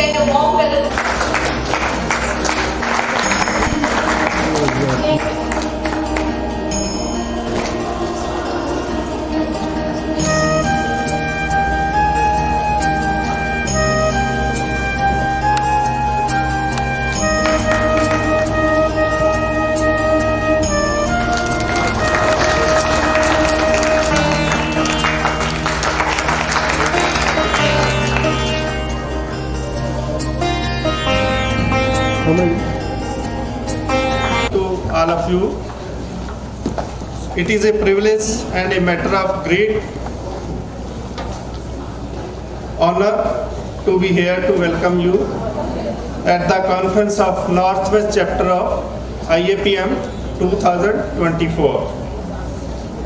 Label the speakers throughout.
Speaker 1: extend a warm.
Speaker 2: To all of you. It is a privilege and a matter of great honor to be here to welcome you at the conference of Northwest chapter of IAPM 2024.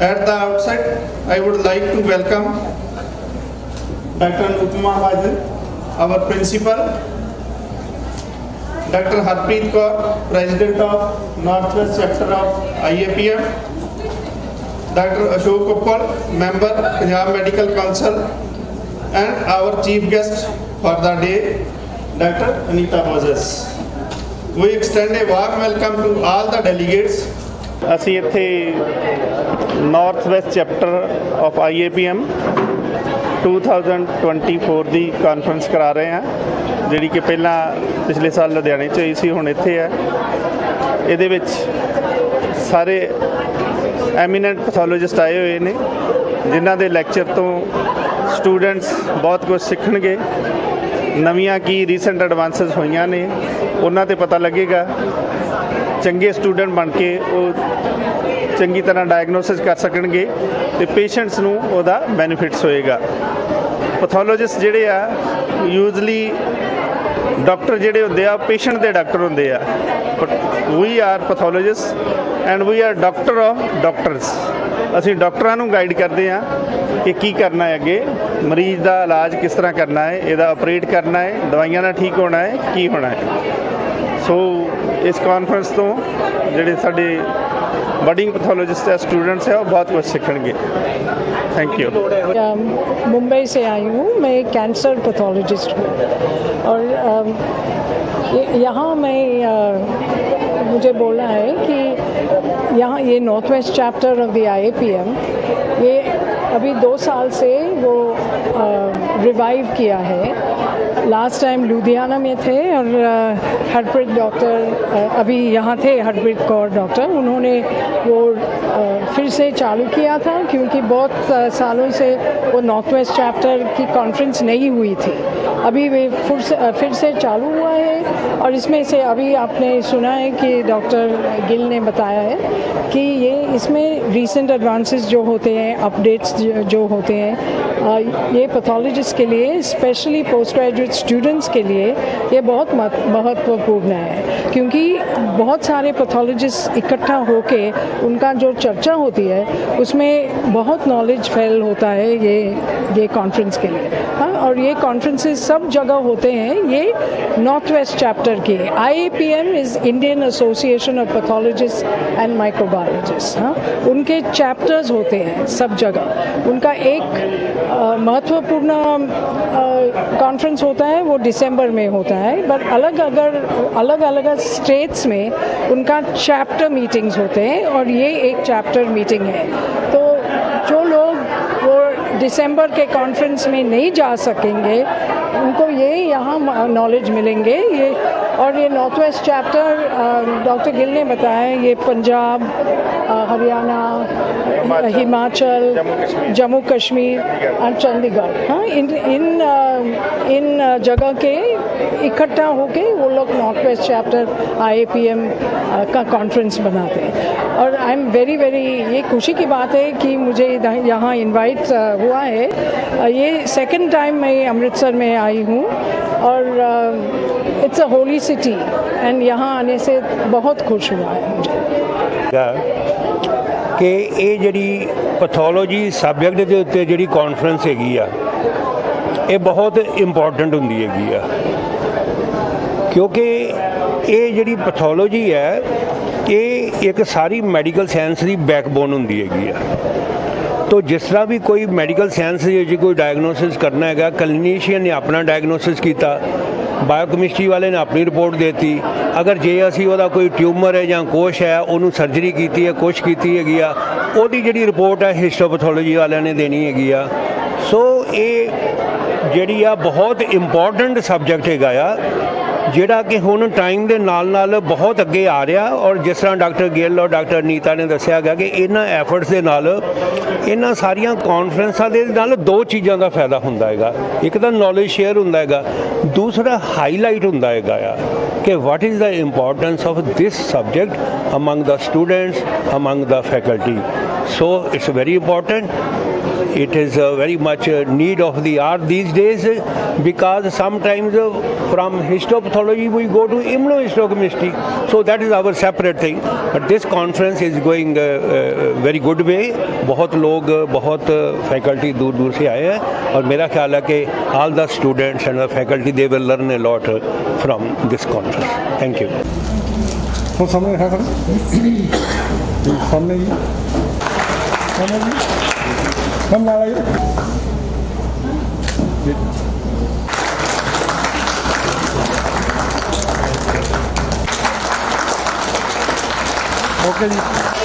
Speaker 2: At the outset, I would like to welcome Dr. Nupma Bajal, our principal, Dr. Harpreet Kaur, President of Northwest Chapter of IAPM, Dr. Ashok Uppal, Member, Punjab Medical Council, and our chief guest for the day, Dr. Anita Moses. We extend a warm welcome to all the delegates. ਅਸੀਂ ਇੱਥੇ north west chapter of IAPM 2024 the conference ਕਰਾ ਰਹੇ ਹਾਂ ਜਿਹੜੀ ਕਿ ਪਹਿਲਾਂ ਪਿਛਲੇ ਸਾਲ ਲੁਧਿਆਣੇ 'ਚ ਹੋਈ ਸੀ, ਹੁਣ ਇੱਥੇ ਹੈ। ਇਹਦੇ ਵਿੱਚ ਸਾਰੇ ਐਮੀਨੈਂਟ ਪੈਥੋਲੋਜਿਸਟ ਆਏ ਹੋਏ ਨੇ, ਜਿਨ੍ਹਾਂ ਦੇ ਲੈਕਚਰ ਤੋਂ ਸਟੂਡੈਂਟਸ ਬਹੁਤ ਕੁਝ ਸਿੱਖਣਗੇ। ਨਵੀਆਂ ਕੀ ਰੀਸੈਂਟ ਐਡਵਾਂਸਸ ਹੋਈਆਂ ਨੇ, ਉਹਨਾਂ ਤੇ ਪਤਾ ਲੱਗੇਗਾ। ਚੰਗੇ ਸਟੂਡੈਂਟ ਬਣ ਕੇ ਉਹ ਚੰਗੀ ਤਰ੍ਹਾਂ ਡਾਇਗਨੋਸਿਸ ਕਰ ਸਕਣਗੇ ਤੇ ਪੇਸ਼ੈਂਟਸ ਨੂੰ ਉਹਦਾ ਬੈਨੀਫਿਟਸ ਹੋਏਗਾ। ਪੈਥੋਲੋਜਿਸਟ ਜਿਹੜੇ ਆ ਯੂਜ਼ਲੀ ਡਾਕਟਰ ਜਿਹੜੇ ਹੁੰਦੇ ਆ ਪੇਸ਼ੈਂਟ ਦੇ ਡਾਕਟਰ ਹੁੰਦੇ ਆ। We are pathologist and we are doctor of doctors ਅਸੀਂ ਡਾਕਟਰਾਂ ਨੂੰ ਗਾਈਡ ਕਰਦੇ ਆ ਕਿ ਕੀ ਕਰਨਾ ਹੈ ਅੱਗੇ, ਮਰੀਜ਼ ਦਾ ਇਲਾਜ ਕਿਸ ਤਰ੍ਹਾਂ ਕਰਨਾ ਹੈ, ਇਹਦਾ ਆਪਰੇਟ ਕਰਨਾ ਹੈ, ਦਵਾਈਆਂ ਨਾਲ ਠੀਕ ਹੋਣਾ ਹੈ, ਕੀ ਹੋਣਾ ਹੈ। ਸੋ ਇਸ ਕਾਨਫਰੰਸ ਤੋਂ ਜਿਹੜੇ ਸਾਡੇ ਬਡਿੰਗ ਪੈਥੋਲੋਜਿਸਟ ਹੈ ਸਟੂਡੈਂਟਸ ਹੈ ਉਹ ਬਹੁਤ ਕੁਝ ਸਿੱਖਣਗੇ ਥੈਂਕ ਯੂ
Speaker 3: अम, मुंबई से आई हूँ मैं एक कैंसर पैथोलॉजिस्ट हूँ और अम, ये- यहाँ मैं अ, मुझे बोलना है कि यहाँ ये north west chapter of the IAPM ये अभी दो साल से वो रिवाइव किया है लास्ट टाइम लुधियाना में थे और हरप्रीत डॉक्टर अभी यहाँ थे हरप्रीत कौर डॉक्टर उन्होंने वो फिर से चालू किया था क्योंकि बहुत सालों से वो नॉर्थ वेस्ट चैप्टर की कॉन्फ्रेंस नहीं हुई थी। अभी वे फिर से फिर से चालू हुआ है और इसमें से अभी आपने सुना है कि डॉक्टर गिल ने बताया है कि ये इसमें रीसेंट एडवांसेस जो होते हैं अपडेट्स जो होते हैं ये पैथोलॉजिस्ट के लिए स्पेशली पोस्ट ग्रेजुएट स्टूडेंट्स के लिए, ये बहुत महत्वपूर्ण है। क्योंकि बहुत सारे पैथोलॉजिस्ट इकट्ठा होके उनका जो चर्चा होती है, उसमें बहुत नॉलेज फैल होता है ये ये कॉन्फ्रेंस के लिए। हाँ और ये कॉन्फ्रेंसेस सब जगह होते हैं, ये नॉर्थ वेस्ट चैप्टर के। I A P M is Indian association of pathologist and microbiologist हाँ। उनके चैप्टर्स होते हैं सब जगह। उनका एक महत्वपूर्ण कॉन्फ्रेंस होता है, वो दिसंबर में होता है बट अलग अगर, अलग अलग स्टेट्स में उनका चैप्टर मीटिंग्स होते हैं और ये एक चैप्टर मीटिंग है। तो जो लोग वो दिसंबर के कॉन्फ्रेंस में नहीं जा सकेंगे उनको ये यहाँ नॉलेज मिलेंगे ये और ये north west chapter doctor Gill ने बताया ये पंजाब हरियाणा हिमाचल
Speaker 2: जम्मू कश्मीर।
Speaker 3: एंड चंडीगढ़ हाँ इन इन इन अ, जगह के इकट्ठा होके वो लोग नॉर्थ वेस्ट चैप्टर आई का कॉन्फ्रेंस बनाते हैं और आई एम वेरी वेरी ये खुशी की बात है कि मुझे इधर- यहाँ इनवाइट हुआ है अ, ये सेकंड टाइम मैं अमृतसर में आई हूँ और it's a holy city and यहाँ आने से बहुत खुश हुआ है मुझे
Speaker 4: ਹੈਗਾ ਕਿ ਇਹ ਜਿਹੜੀ ਪੈਥੋਲੋਜੀ ਸਬਜੈਕਟ ਦੇ ਉੱਤੇ ਜਿਹੜੀ ਕਾਨਫਰੰਸ ਹੈਗੀ ਆ ਇਹ ਬਹੁਤ ਇੰਪੋਰਟੈਂਟ ਹੁੰਦੀ ਹੈਗੀ ਆ। ਕਿਉਂਕਿ ਇਹ ਜਿਹੜੀ ਪੈਥੋਲੋਜੀ ਹੈ, ਇਹ ਇੱਕ ਸਾਰੀ ਮੈਡੀਕਲ ਸਾਇੰਸ ਦੀ ਬੈਕਬੋਨ ਹੁੰਦੀ ਹੈਗੀ ਆ। ਤੋ ਜਿਸ ਤਰ੍ਹਾਂ ਵੀ ਕੋਈ ਮੈਡੀਕਲ ਸਾਇੰਸ ਦੇ ਕੋਈ ਡਾਇਗਨੋਸਿਸ ਕਰਨਾ ਹੈਗਾ ਕਲੀਨੀਸ਼ੀਅਨ ਨੇ ਆਪਣਾ ਡਾਇਗਨੋਸਿਸ ਕੀਤਾ ਬਾਇਓਕੈਮਿਸਟਰੀ ਵਾਲੇ ਨੇ ਆਪਣੀ ਰਿਪੋਰਟ ਦਿੱਤੀ, ਅਗਰ ਜੇ ਅਸੀਂ ਉਹਦਾ ਕੋਈ ਟਿਊਮਰ ਹੈ ਜਾਂ ਕੁਛ ਹੈ, ਉਹਨੂੰ ਸਰਜਰੀ ਕੀਤੀ ਹੈ, ਕੁਛ ਕੀਤੀ ਹੈਗੀ ਆ, ਉਹਦੀ ਜਿਹੜੀ ਰਿਪੋਰਟ ਹੈ ਹਿਸਟੋਪੈਥੋਲੋਜੀ ਵਾਲਿਆਂ ਨੇ ਦੇਣੀ ਹੈਗੀ ਆ ਸੋ ਇਹ ਜਿਹੜੀ ਆ ਬਹੁਤ ਇੰਪੋਰਟੈਂਟ ਸਬਜੈਕਟ ਹੈਗਾ ਆ, ਜਿਹੜਾ ਕਿ ਹੁਣ ਟਾਈਮ ਦੇ ਨਾਲ ਨਾਲ ਬਹੁਤ ਅੱਗੇ ਆ ਰਿਹਾ ਔਰ ਜਿਸ ਤਰ੍ਹਾਂ ਡਾਕਟਰ ਗਿੱਲ ਔਰ ਡਾਕਟਰ ਨੀਤਾ ਨੇ ਦੱਸਿਆ ਗਿਆ ਕਿ ਇਹਨਾਂ ਐਫਰਟਸ ਦੇ ਨਾਲ ਇਹਨਾਂ ਸਾਰੀਆਂ ਕਾਨਫਰੰਸਾਂ ਦੇ ਨਾਲ ਦੋ ਚੀਜ਼ਾਂ ਦਾ ਫਾਇਦਾ ਹੁੰਦਾ ਹੈਗਾ। ਇੱਕ ਤਾਂ ਨੌਲੇਜ ਸ਼ੇਅਰ ਹੁੰਦਾ ਹੈਗਾ, ਦੂਸਰਾ ਹਾਈਲਾਈਟ ਹੁੰਦਾ ਹੈਗਾ ਆ ਕਿ what is the importance of this subject among the students among the faculty so it's very important it is uh, very much uh, need of the hour these days uh, because sometimes uh, from histopathology we go to immunohistochemistry so that is our separate thing but this conference is going uh, uh, very good way बहुत लोग uh, बहुत faculty दूर दूर से आए हैं और मेरा ख्याल है कि all the students and the faculty they will learn a lot uh, from this conference thank you
Speaker 1: ਹੁਣ Come on, later. Okay.